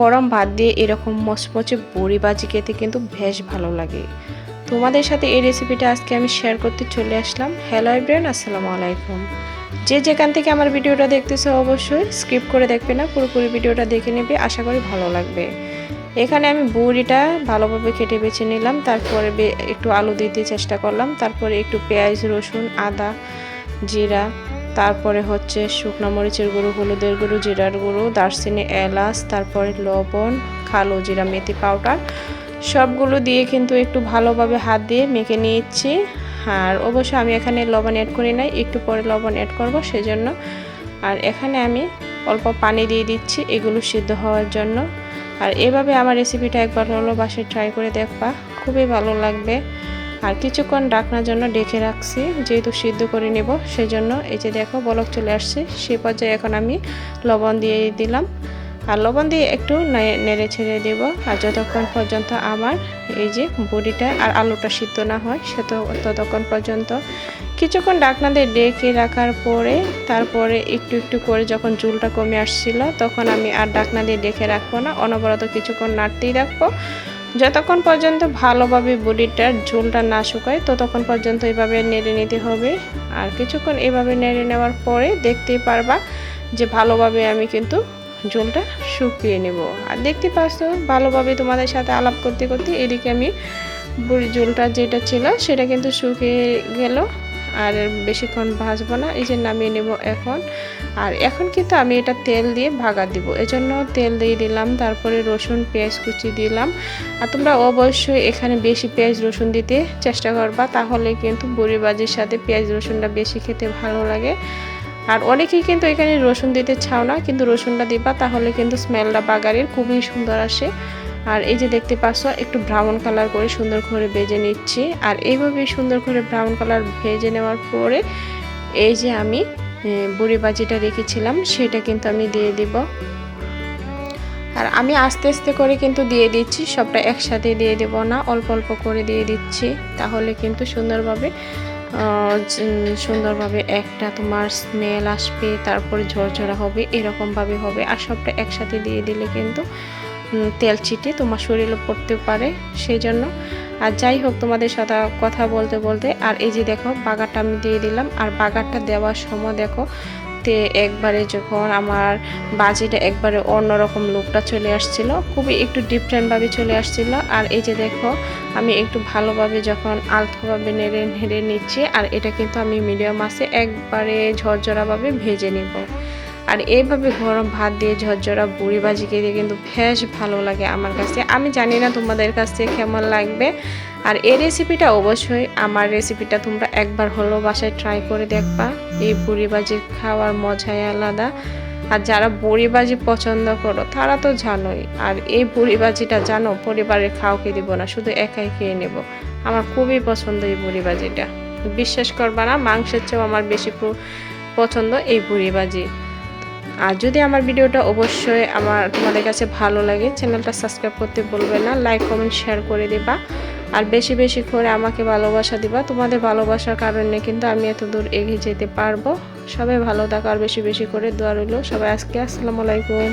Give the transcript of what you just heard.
গরম ভাত দিয়ে এরকম মচমচে বড়ি বাজি খেতে কিন্তু বেশ ভালো লাগে। তোমাদের সাথে এই রেসিপিটা আজকে আমি শেয়ার করতে চলে আসলাম। হ্যালো এভরিওয়ান আসসালামু আলাইকুম। যে যেখান থেকে আমার ভিডিওটা দেখতেছো অবশ্যই স্কিপ করে দেখবে না, পুরোপুরি ভিডিওটা দেখে নেবে, আশা করি ভালো লাগবে। এখানে আমি বড়িটা ভালোভাবে কেটে বেছে নিলাম, তারপরে একটু আলু দিতে চেষ্টা করলাম, তারপরে একটু পেঁয়াজ, রসুন, আদা, জিরা তারপরে হচ্ছে শুকনো মরিচের গুঁড়ো, হলুদের গুঁড়ো, জিরার গুঁড়ো, দারচিনি, এলাচ, তারপরে লবণ, কালো জিরা, মেথি পাউডার। সবগুলো দিয়ে কিন্তু একটু ভালোভাবে হাত দিয়ে মেখে নিচ্ছি আর অবশ্য আমি এখানে লবণ অ্যাড করি নাই, একটু পরে লবণ অ্যাড করব সেজন্য। আর এখানে আমি অল্প পানি দিয়ে দিচ্ছি এগুলো সিদ্ধ হওয়ার জন্য। আর এভাবে আমার রেসিপিটা একবার হলো বাসায় ট্রাই করে দেখবা, খুবই ভালো লাগবে। আর কিছুক্ষণ ডাকনার জন্য ডেকে রাখছি, যেহেতু সিদ্ধ করে নেব, সেজন্য এই যে দেখো বলক চলে আসছে সেই পর্যায়ে এখন আমি লবণ দিয়ে দিলাম। আর লবণ দিয়ে একটু নেড়ে ছেড়ে দেব, আর যতক্ষণ পর্যন্ত আমার এই যে বড়িটা আর আলুটা সিদ্ধ না হয়, সে তো ততক্ষণ পর্যন্ত। কিছুক্ষণ ডাকনা দিয়ে ডেকে রাখার পরে, তারপরে একটু একটু করে যখন চুলটা কমে আসছিল, তখন আমি আর ডাকনা দিয়ে ডেকে রাখব না, অনবরত কিছুক্ষণ নাড়তেই রাখব। যতক্ষণ পর্যন্ত ভালোভাবে বডিটার ঝোলটা না শুকায়, ততক্ষণ পর্যন্ত এভাবে নেড়ে নিতে হবে। আর কিছুক্ষণ এভাবে নেড়ে নেওয়ার পরে দেখতেই পারবা যে ভালোভাবে আমি কিন্তু ঝোলটা শুকিয়ে নেব। আর দেখতে পাচ্ছ, ভালোভাবে তোমাদের সাথে আলাপ করতে করতে এদিকে আমি বুড়ি ঝোলটা যেটা ছিল সেটা কিন্তু শুকিয়ে গেল। আর বেশিক্ষণ ভাজবো না, এই যে নামিয়ে নেব এখন। আর এখন কিন্তু আমি এটা তেল দিয়ে ভাগা দিব, এজন্য তেল দিয়ে দিলাম, তারপরে রসুন, পেঁয়াজ কুচি দিলাম। আর তোমরা অবশ্যই এখানে বেশি পেঁয়াজ রসুন দিতে চেষ্টা করবা, তাহলে কিন্তু বড়ি বাজির সাথে পেঁয়াজ রসুনটা বেশি খেতে ভালো লাগে। আর অনেকেই কিন্তু এখানে রসুন দিতে চাও না, কিন্তু রসুনটা দিবা, তাহলে কিন্তু স্মেলটা বাগারের খুবই সুন্দর আসে। আর এই যে দেখতে পাচ্ছ, একটু ব্রাউন কালার করে সুন্দর করে ভেজে নিচ্ছি। আর এইভাবে সুন্দর করে ব্রাউন কালার ভেজে নেওয়ার পরে এই যে আমি বুড়ি বাজিটা রেখেছিলাম, সেটা কিন্তু আমি দিয়ে দিব। আর আমি আস্তে আস্তে করে কিন্তু দিয়ে দিচ্ছি, সবটা একসাথে দিয়ে দেব না, অল্প অল্প করে দিয়ে দিচ্ছি, তাহলে কিন্তু সুন্দরভাবে সুন্দরভাবে একটা তোমার স্মেল আসবে, তারপরে ঝরঝরা হবে, এরকমভাবে হবে, আর সবটা একসাথে দিয়ে দিলে কিন্তু তেল ছিটে তোমার শরীরে পড়তে পারে, সেই জন্য। আর যাই হোক, তোমাদের সাথে কথা বলতে বলতে, আর এই যে দেখো, বাগারটা আমি দিয়ে দিলাম। আর বাগারটা দেওয়ার সময় দেখো, তে একবারে যখন আমার বাজিটা একবারে অন্যরকম লুকটা চলে আসছিল, খুবই একটু ডিফারেন্টভাবে চলে আসছিল। আর এই যে দেখো, আমি একটু ভালোভাবে যখন আলতোভাবে নেড়ে নেড়ে নিচ্ছি, আর এটা কিন্তু আমি মিডিয়াম আছে একবারে ঝরঝরাভাবে ভেজে নিব। আর এইভাবে গরম ভাত দিয়ে ঝরঝরা বুড়ি ভাজি খেতে কিন্তু বেশ ভালো লাগে আমার কাছে। আমি জানি না তোমাদের কাছে কেমন লাগবে। আর এই রেসিপিটা অবশ্যই আমার রেসিপিটা তোমরা একবার হলো বাসায় ট্রাই করে দেখবা। এই বুড়ি ভাজি খাওয়ার মজাই আলাদা। আর যারা বড়ি ভাজি পছন্দ করো, তারা তো জানোই। আর এই বড়ি ভাজিটা জানো, পরিবারের খাওয়াকে দিব না, শুধু একাই খেয়ে নেব। আমার খুবই পছন্দ এই বড়ি ভাজিটা বিশ্বাস করবা না, মাংসের চেয়েও আমার বেশি পছন্দ এই বড়ি ভাজি আর যদি আমার ভিডিওটা অবশ্যই আমার তোমাদের কাছে ভালো লাগে, চ্যানেলটা সাবস্ক্রাইব করতে বলবে না লাইক কমেন্ট শেয়ার করে দিবা। আর বেশি বেশি করে আমাকে ভালোবাসা দিবা। তোমাদের ভালোবাসার কারণে কিন্তু আমি এত দূর এগিয়ে যেতে পারব। সবাই ভালো থাকো আর বেশি বেশি করে দোয়া রইল। সবাই আজকে আসসালামু আলাইকুম।